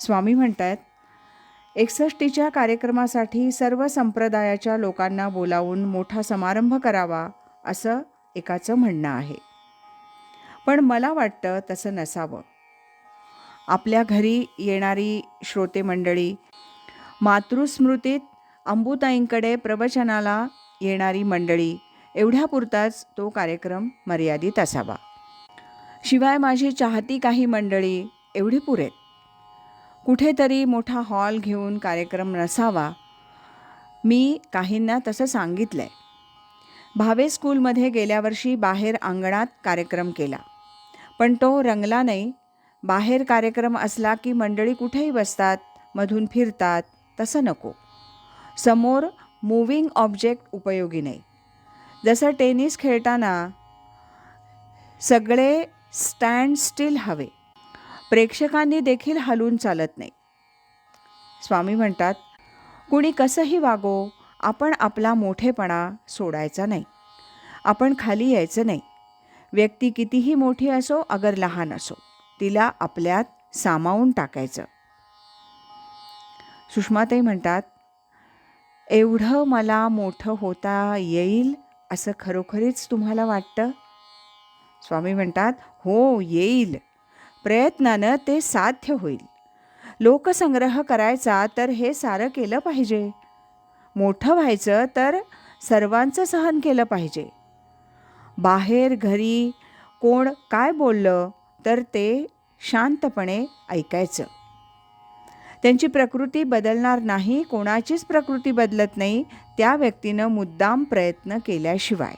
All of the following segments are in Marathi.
स्वामी म्हणतात एकसष्टीच्या कार्यक्रमासाठी सर्व संप्रदायाच्या लोकांना बोलावून मोठा समारंभ करावा असं एकाचं म्हणणं आहे. पण मला वाटतं तसं नसावं. आपल्या घरी येणारी श्रोते मंडळी मातृस्मृतीत अंबुताईंकडे प्रवचनाला येणारी मंडळी एवढ्यापुरताच तो कार्यक्रम मर्यादित असावा. शिवाय माझी चाहती काही मंडळी एवढी पुरेत कुठेतरी मोठा हॉल घेऊन कार्यक्रम नसावा मी काहींना तसं सांगितलं आहे भावे स्कूलमध्ये गेल्या वर्षी बाहेर अंगणात कार्यक्रम केला. पण तो रंगला नाही. बाहेर कार्यक्रम असला की मंडळी कुठेही बसतात मधून फिरतात तसं नको. समोर मूविंग ऑब्जेक्ट उपयोगी नाही. जसं टेनिस खेळताना सगळे स्टँड स्टील हवे. प्रेक्षकांनी देखील हलून चालत नाही. स्वामी म्हणतात कुणी कसंही वागो आपण आपला मोठेपणा सोडायचा नाही. आपण खाली यायचं नाही. व्यक्ती कितीही मोठी असो अगर लहान असो तिला आपल्यात सामावून टाकायचं. सुषमाताई म्हणतात एवढं मला मोठं होता येईल असं खरोखरीच तुम्हाला वाटतं? स्वामी म्हणतात हो येईल. प्रयत्नानं ते साध्य होईल. लोकसंग्रह करायचा तर हे सारं केलं पाहिजे. मोठं व्हायचं तर सर्वांचं सहन केलं पाहिजे. बाहेर घरी कोण काय बोललं तर ते शांतपणे ऐकायचं. त्यांची प्रकृती बदलणार नाही कोणाचीच प्रकृती बदलत नाही त्या व्यक्तीनं मुद्दाम प्रयत्न केल्याशिवाय.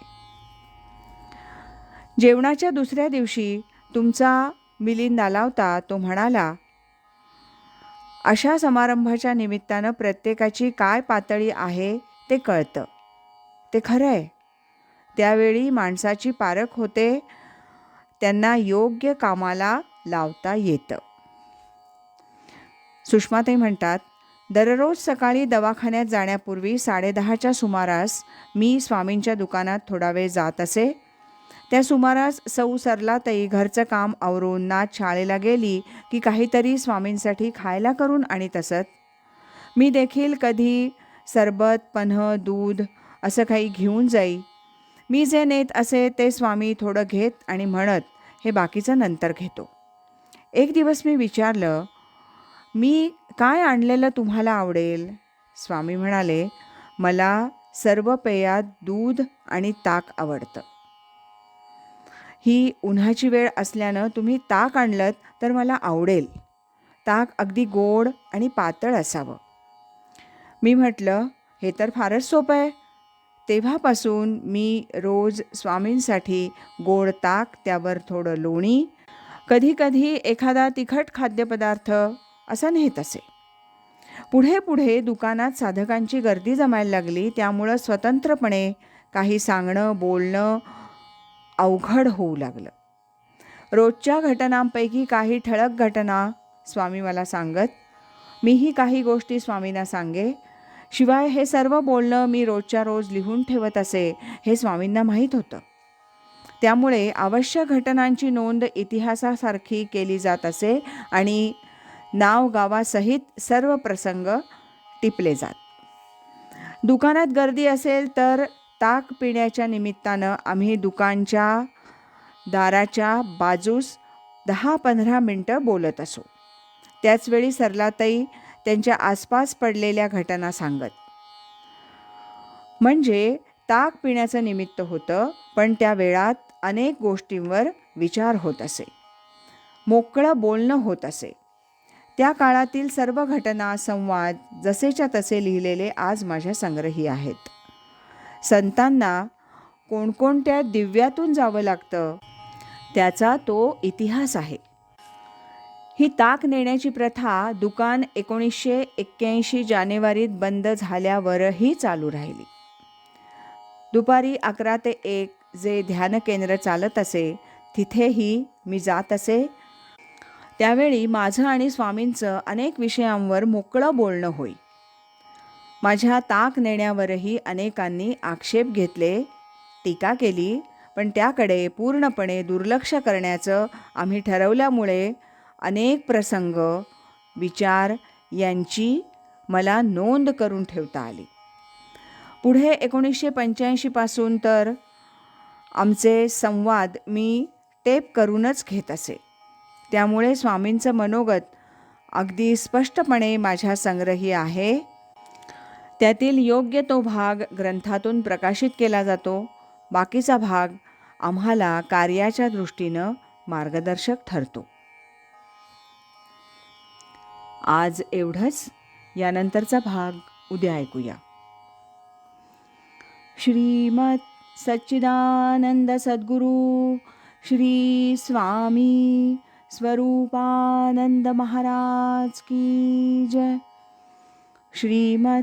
जेवणाच्या दुसऱ्या दिवशी तुमचा मिलिंद लावता तो म्हणाला अशा समारंभाच्या निमित्तानं प्रत्येकाची काय पातळी आहे ते कळतं. ते खरं आहे त्यावेळी माणसाची पारख होते त्यांना योग्य कामाला लावता येतं. सुषमाताई म्हणतात दररोज सकाळी दवाखान्यात जाण्यापूर्वी साडेदहाच्या सुमारास मी स्वामींच्या दुकानात थोडा वेळ जात असे. त्या सुमारास सौ सरलातही घरचं काम आवरून नाच शाळेला गेली की काहीतरी स्वामींसाठी खायला करून आणीत असत मी देखील कधी सरबत पन्ह दूध असं काही घेऊन जाई. मी जे नेत असे ते स्वामी थोडं घेत आणि म्हणत हे बाकीचं नंतर घेतो. एक दिवस मी विचारलं मी काय आणलेलं तुम्हाला आवडेल? स्वामी म्हणाले मला सर्व पेयात दूध आणि ताक आवडतं. ही उन्हाची वेळ असल्यानं तुम्ही ताक आणलं तर मला आवडेल. ताक अगदी गोड आणि पातळ असावं. मी म्हटलं हे तर फारच सोपं आहे. तेव्हापासून मी रोज स्वामींसाठी गोड ताक त्यावर थोडं लोणी कधीकधी एखादा तिखट खाद्यपदार्थ असा नेत असे. पुढे पुढे दुकानात साधकांची गर्दी जमायला लागली त्यामुळं स्वतंत्रपणे काही सांगणं बोलणं अवघड होऊ लागलं. रोजच्या घटनांपैकी काही ठळक घटना स्वामी मला सांगत मीही काही गोष्टी स्वामींना सांगे. शिवाय हे सर्व बोलणं मी रोजच्या रोज लिहून ठेवत असे हे स्वामींना माहीत होतं. त्यामुळे आवश्यक घटनांची नोंद इतिहासासारखी केली जात असे आणि नाव गावासहित सर्व प्रसंग टिपले जात. दुकानात गर्दी असेल तर ताक पिण्याच्या निमित्तानं आम्ही दुकानच्या दाराच्या बाजूस दहा पंधरा मिनटं बोलत असो. त्याचवेळी सरलाताई त्यांच्या आसपास पडलेल्या घटना सांगत. म्हणजे ताक पिण्याचं निमित्त होतं पण त्या वेळात अनेक गोष्टींवर विचार होत असे. मोकळं बोलणं होत असे. त्या काळातील सर्व घटना संवाद जसेच्या तसे लिहिलेले आज माझ्या संग्रही आहेत. संतांना कोणकोणत्या दिव्यातून जावं लागतं त्याचा तो इतिहास आहे. ही ताक नेण्याची प्रथा दुकान एकोणीसशे एक्क्याऐंशी जानेवारीत बंद झाल्यावरही चालू राहिली. दुपारी अकरा ते एक जे ध्यान केंद्र चालत असे तिथेही मी जात असे. त्यावेळी माझं आणि स्वामींचं अनेक विषयांवर मोकळं बोलणं होई. माझ्या ताक नेण्यावरही अनेकांनी आक्षेप घेतले टीका केली पण त्याकडे पूर्णपणे दुर्लक्ष करण्याचं आम्ही ठरवल्यामुळे अनेक प्रसंग विचार यांची मला नोंद करून ठेवता आली. पुढे एकोणीसशे पंच्याऐंशीपासून तर आमचे संवाद मी टेप करूनच घेत असे. त्यामुळे स्वामींचं मनोगत अगदी स्पष्टपणे माझ्या संग्रही आहे. त्यातील योग्य तो भाग ग्रंथातून प्रकाशित केला जातो. बाकीचा भाग आम्हाला कार्याच्या दृष्टीनं मार्गदर्शक ठरतो. आज एवढंच. यानंतरचा भाग उद्या ऐकूया. श्रीमत सच्चिदानंद सद्गुरू श्री स्वामी स्वरूपानंद महाराज की जय. श्रीमत